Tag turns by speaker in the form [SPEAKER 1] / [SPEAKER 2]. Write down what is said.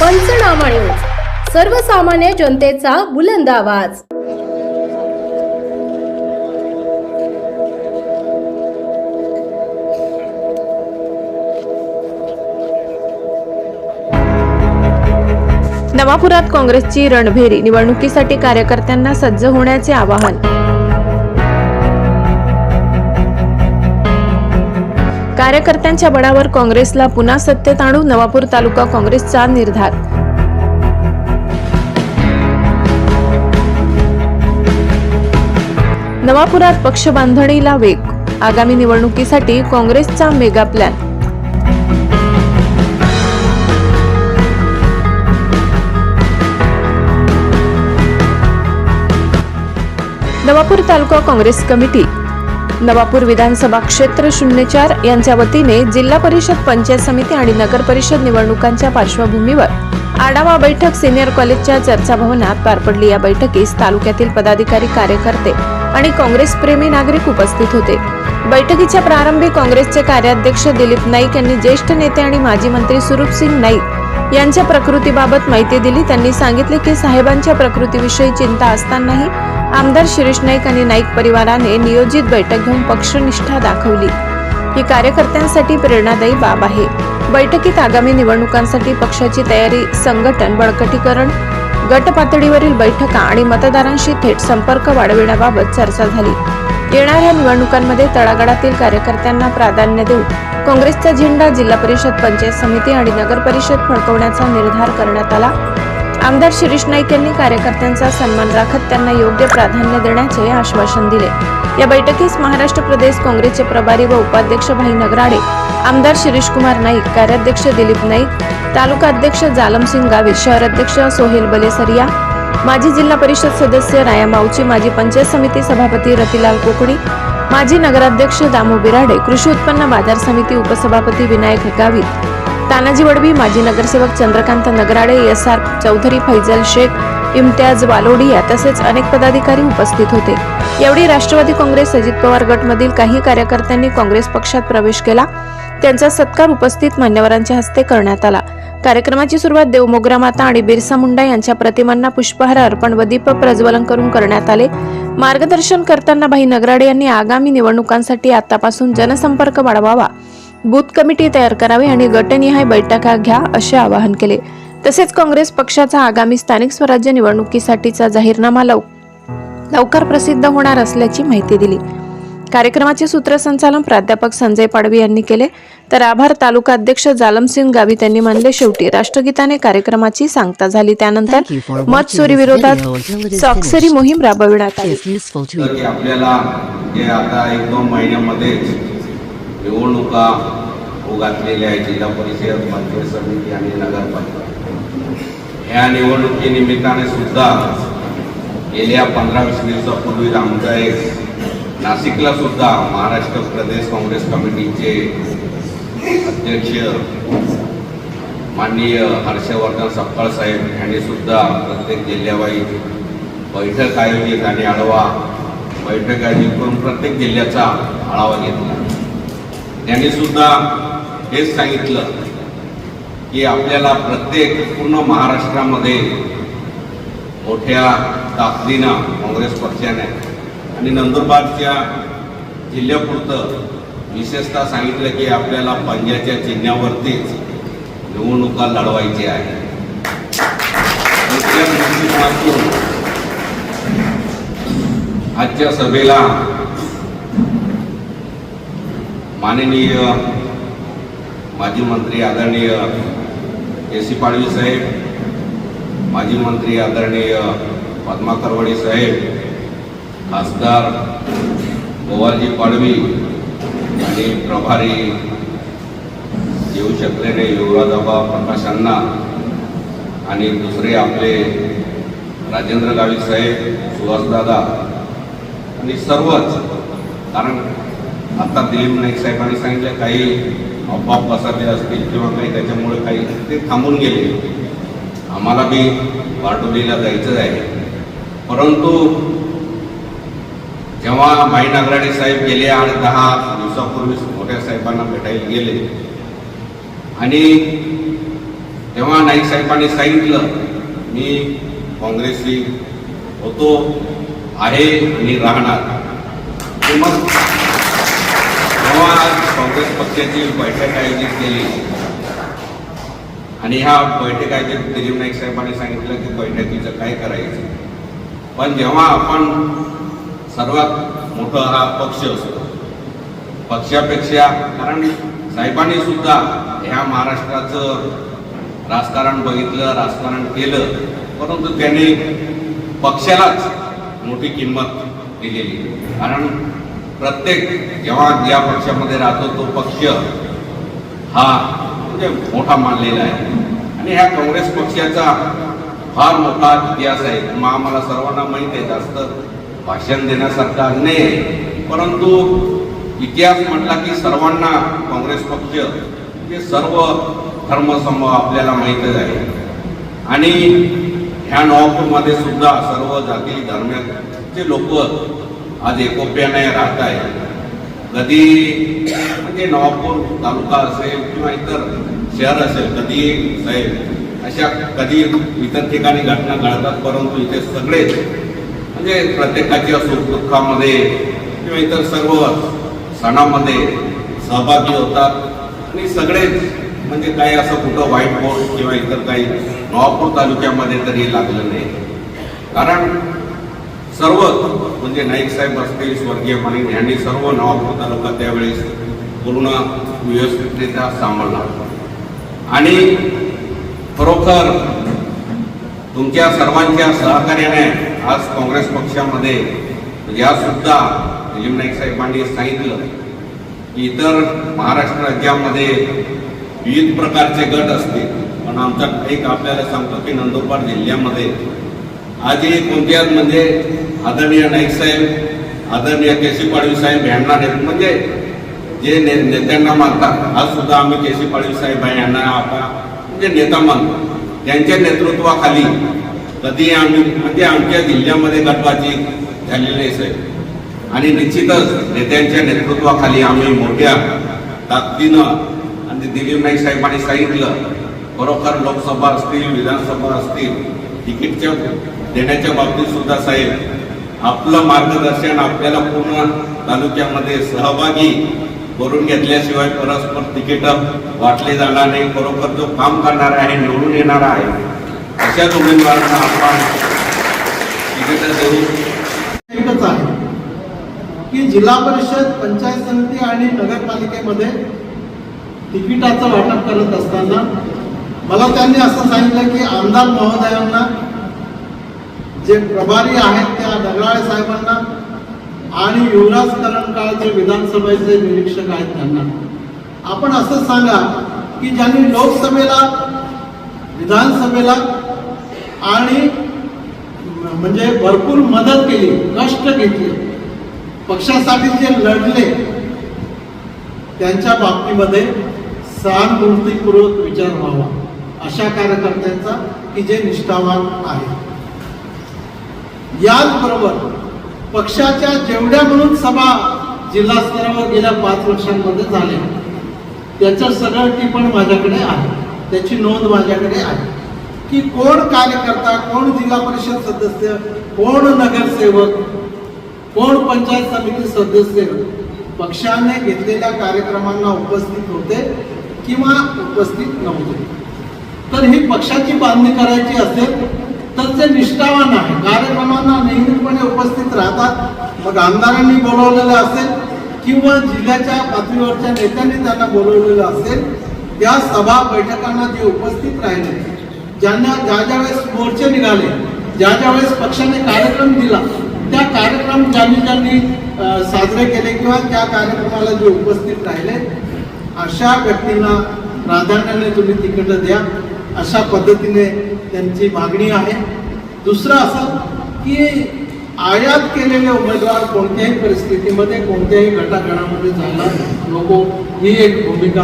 [SPEAKER 1] पंचनामा न्यूज. सर्वसामान्य जनतेचा बुलंद आवाज.
[SPEAKER 2] नवापुरात काँग्रेसची रणभेरी. निवडणुकीसाठी कार्यकर्त्यांना सज्ज होण्याचे आवाहन. कार्यकर्त्यांच्या बळावर काँग्रेसला पुन्हा सत्तेत आणू नवापूर तालुका काँग्रेसचा निर्धार. नवापुरात पक्ष बांधणीला वेग आगामी निवडणुकीसाठी काँग्रेसचा मेगा प्लॅन. नवापूर तालुका काँग्रेस कमिटी नवापूर विधानसभा क्षेत्र शून्य चार यांच्या वतीने जिल्हा परिषद पंचायत समिती आणि नगर परिषद निवडणुकांच्या पार्श्वभूमीवर आढावा बैठक सिनियर कॉलेजच्या चर्चा भवनात पार पडली. या बैठकीस तालुक्यातील पदाधिकारी कार्यकर्ते आणि काँग्रेस प्रेमी नागरिक उपस्थित होते. बैठकीच्या प्रारंभी काँग्रेसचे कार्याध्यक्ष दिलीप नाईक यांनी ज्येष्ठ नेते आणि माजी मंत्री सुरूपसिंग नाईक यांच्या प्रकृतीबाबत माहिती दिली. त्यांनी सांगितले की साहेबांच्या प्रकृतीविषयी चिंता असतानाही आमदार शिरीष नाईक आणि नाईक परिवाराने नियोजित बैठक घेऊन पक्षनिष्ठा दाखवली. ही कार्यकर्त्यांसाठी प्रेरणादायी बाब आहे. बैठकीत आगामी निवडणुकांसाठी पक्षाची तयारी संघटन बळकटीकरण गट पातळीवरील बैठका आणि मतदारांशी थेट संपर्क वाढविण्याबाबत चर्चा झाली. येणाऱ्या निवडणुकांमध्ये तळागाळातील कार्यकर्त्यांना प्राधान्य देऊन काँग्रेसचा झेंडा जिल्हा परिषद पंचायत समिती आणि नगर परिषद फडकवण्याचा निर्धार करण्यात आला. आमदार शिरीष नाईक यांनी कार्यकर्त्यांचा सन्मान राखत त्यांना योग्य प्राधान्य देण्याचे आश्वासन दिले. या बैठकीस महाराष्ट्र प्रदेश काँग्रेसचे प्रभारी व उपाध्यक्ष भाई नगराडे आमदार शिरीष कुमार नाईक कार्याध्यक्ष दिलीप नाईक तालुका अध्यक्ष जालमसिंग गावित शहर अध्यक्ष सोहेल बलेसरिया माजी जिल्हा परिषद सदस्य राया माऊची माजी पंचायत समिती सभापती रतिलाल कोकणी माजी नगराध्यक्ष दामू बिराडे कृषी उत्पन्न बाजार समिती उपसभापती विनायक गावित तानाजी वडवी माजी नगरसेवक चंद्रकांत नगराडे एस आर चौधरी फैजल शेख इम्तियाज वालोडिया तसेच अनेक पदाधिकारी उपस्थित होते. यावेळी राष्ट्रवादी काँग्रेस अजित पवार गटमधील काही कार्यकर्त्यांनी काँग्रेस पक्षात प्रवेश केला. त्यांचा सत्कार उपस्थित मान्यवरांच्या हस्ते करण्यात आला. कार्यक्रमाची सुरुवात देवमोगरा माता आणि बिरसा मुंडा यांच्या प्रतिमांना पुष्पहार अर्पण व दीप प्रज्वलन करून करण्यात आले. मार्गदर्शन करताना भाई नगराडे यांनी आगामी निवडणुकांसाठी आतापासून जनसंपर्क वाढवावा. बूथ कमिटी तयार करावी आणि गटनिहाय बैठका घ्या असे आवाहन केले. तसेच काँग्रेस पक्षाचा आगामी स्थानिक स्वराज्य निवडणुकीसाठीचा जाहीरनामा लव लवकर प्रसिद्ध होणार असल्याची माहिती दिली. कार्यक्रमाचे सूत्रसंचालन प्राध्यापक संजय पाडवी यांनी केले. तर आभार तालुका अध्यक्ष जालमसिंग गावित यांनी मानले शेवटी. राष्ट्रगीताने कार्यक्रमाची सांगता झाली. त्यानंतर मत चोरी विरोधात स्वाक्षरी. मोहीम राबविण्यात आली.
[SPEAKER 3] आपल्याला आता एक दोन महिन्यामध्येच निवडणुका होऊ घातलेल्या जिल्हा परिषद पंचायत समिती आणि नगरपालिका. ह्या निवडणुकीनिमित्ताने सुद्धा गेल्या पंधरा वीस दिवसापूर्वी आमचा एक नाशिकला सुद्धा महाराष्ट्र प्रदेश काँग्रेस कमिटीचे अध्यक्ष माननीय हर्षवर्धन सपकाळ साहेब यांनी सुद्धा प्रत्येक जिल्ह्यावाई बैठक आयोजित आणि आढावा बैठक आयोजित करून प्रत्येक जिल्ह्याचा आढावा घेतला. त्यांनी सुद्धा हेच सांगितलं की आपल्याला प्रत्येक पूर्ण महाराष्ट्रामध्ये मोठ्या ताकदीनं काँग्रेस पक्षाने आणि नंदुरबारच्या जिल्ह्यापुरतं विशेषतः सांगितलं की आपल्याला पंजाच्या चिन्हावरतीच निवडणुका लढवायची आहे. आजच्या सभेला माननीय माजी मंत्री आदरणीय ए सी पाडवी साहेब माजी मंत्री आदरणीय पद्मा करवडे साहेब खासदार गोवालजी पाडवी आणि प्रभारी येऊ शकले नाही युवराजाबा प्रकाशांना आणि दुसरे आपले राजेंद्र गावित साहेब सुहासदादा आणि सर्वच कारण आता दिलीप नाईक साहेबांनी सांगितलं काही अफवा पसरले असतील किंवा काही त्याच्यामुळे काही ते थांबून गेले. आम्हाला बी बारडोलीला जायचं आहे. परंतु जेव्हा माई नागराडे साहेब गेले आणि दहा दिवसापूर्वी मोठ्या साहेबांना भेटायला गेले आणि तेव्हा नाईक साहेबांनी सांगितलं मी काँग्रेसशी होतो आहे आणि राहणार. ते तेव्हा काँग्रेस पक्षाची बैठक आयोजित केली. आणि ह्या बैठक आयोजित दिलीप नाईक साहेबांनी सांगितलं की बैठकीचं काय करायचं. पण जेव्हा आपण सर्वात मोठं हा पक्ष असतो पक्षापेक्षा कारण साहेबांनी सुद्धा ह्या महाराष्ट्राचं राजकारण बघितलं राजकारण केलं परंतु त्यांनी पक्षालाच मोठी किंमत दिलेली. कारण प्रत्येक जेव्हा ज्या पक्षामध्ये राहतो तो पक्ष हा म्हणजे मोठा मानलेला आहे. आणि ह्या काँग्रेस पक्षाचा फार मोठा इतिहास आहे. मग आम्हाला सर्वांना माहीत आहे जास्त भाषण देण्यासारखा नाही आहे. परंतु इतिहास म्हटला की सर्वांना काँग्रेस पक्ष हे सर्व धर्मसमूह आपल्याला माहीतच आहे. आणि ह्या नवापूरमध्ये सुद्धा सर्व जाती धर्माचे लोक आज एकोप्याने राहत आहे कधी म्हणजे नवापूर तालुका असेल किंवा इतर शहर असेल कधी साहेब? अशा कधी इतर ठिकाणी घटना घडतात परंतु इथे सगळेच म्हणजे प्रत्येकाच्या सुखदुःखामध्ये किंवा इतर सर्व सणामध्ये सहभागी होतात. आणि सगळेच म्हणजे काही असं कुठं वाईट बोर्ड किंवा इतर काही नवापूर तालुक्यामध्ये तरी लागलं नाही. कारण सर्व म्हणजे नाईक साहेब असतील स्वर्गीय पाणी यांनी सर्व नवापूर तालुका त्यावेळेस पूर्ण व्यवस्थितरित्या सांभाळला. आणि खरोखर तुमच्या सर्वांच्या सहकार्याने आज काँग्रेस पक्षामध्ये या सुद्धा दिलीप नाईक साहेबांनी सांगितलं की इतर महाराष्ट्र राज्यामध्ये विविध प्रकारचे गट असतील. पण आमचा एक आपल्याला सांगतो की नंदुरबार जिल्ह्यामध्ये आजही कोणत्याच म्हणजे आदरणीय नाईक साहेब आदरणीय केसी पाडवी साहेब यांना म्हणजे जे ने, नेत्यांना मानतात आज सुद्धा आम्ही केसी पाडवी साहेब यांना आता म्हणजे नेता मानतो. त्यांच्या नेतृत्वाखाली कधी आम्ही म्हणजे आमच्या जिल्ह्यामध्ये गटबाजी झालेली नाही साहेब. आणि निश्चितच नेत्यांच्या नेतृत्वाखाली आम्ही मोठ्या ताकदीनं आणि दिलीप नाईक साहेबांनी सांगितलं खरोखर लोकसभा असतील विधानसभा असतील तिकीटच्या देण्याच्या बाबतीत सुद्धा साहेब आपलं मार्गदर्शन आपल्याला पूर्ण तालुक्यामध्ये सहभागी करून घेतल्याशिवाय परस्पर तिकीटं वाटले जाणार नाही. बरोबर जो काम करणारा आहे निवडून येणारा आहे अशाच उमेदवारांना आपण तिकीटं देऊ.
[SPEAKER 4] एकच आहे की जिल्हा परिषद पंचायत समिती आणि नगरपालिकेमध्ये तिकिटाचं वाटप करत असताना मला त्यांनी असं सांगितलं की आमदार महोदयांना जे प्रभारी आहेत त्या नगराळे साहेबांना आणि युवराज करणकाळ विधानसभेचे निरीक्षक आहेत त्यांना. आपण असं सांगा की ज्यांनी लोकसभेला विधानसभेला आणि म्हणजे भरपूर मदत केली कष्ट घेतले पक्षासाठी जे लढले त्यांच्या बाबतीमध्ये सहानुभूतीपूर्वक विचार व्हावा. अशा कार्यकर्त्यांचा की जे निष्ठावान आहे याचबरोबर पक्षाच्या जेवढ्या म्हणून सभा जिल्हा स्तरावर गेल्या पाच वर्षांमध्ये झाल्या त्याचं सगळं टिपण माझ्याकडे आहे. त्याची नोंद माझ्याकडे आहे. की कोण कार्यकर्ता कोण जिल्हा परिषद सदस्य कोण नगरसेवक कोण पंचायत समिती सदस्य पक्षाने घेतलेल्या कार्यक्रमांना उपस्थित होते किंवा उपस्थित नव्हते. तर ही पक्षाची बांधणी करायची असेल तर ते निष्ठावान आहे. कार्यक्रमांना नियमितपणे उपस्थित राहतात. मग आमदारांनी बोलवलेलं असेल किंवा जिल्ह्याच्या पातळीवरच्या नेत्यांनी त्यांना बोलवलेलं असेल त्या सभा बैठकांना जे उपस्थित राहिले. ज्यांना ज्या ज्या वेळेस मोर्चे निघाले ज्या ज्या वेळेस पक्षाने कार्यक्रम दिला त्या कार्यक्रम ज्यांनी ज्यांनी साजरे केले किंवा त्या कार्यक्रमाला जे उपस्थित राहिले अशा व्यक्तींना प्राधान्याने तुम्ही तिकीट द्या. अशा पद्धतीने त्यांची मागणी आहे. दुसरं असं की आयात केलेले उमेदवार कोणत्याही परिस्थितीमध्ये कोणत्याही गटागटामध्ये जायला नको. ही एक भूमिका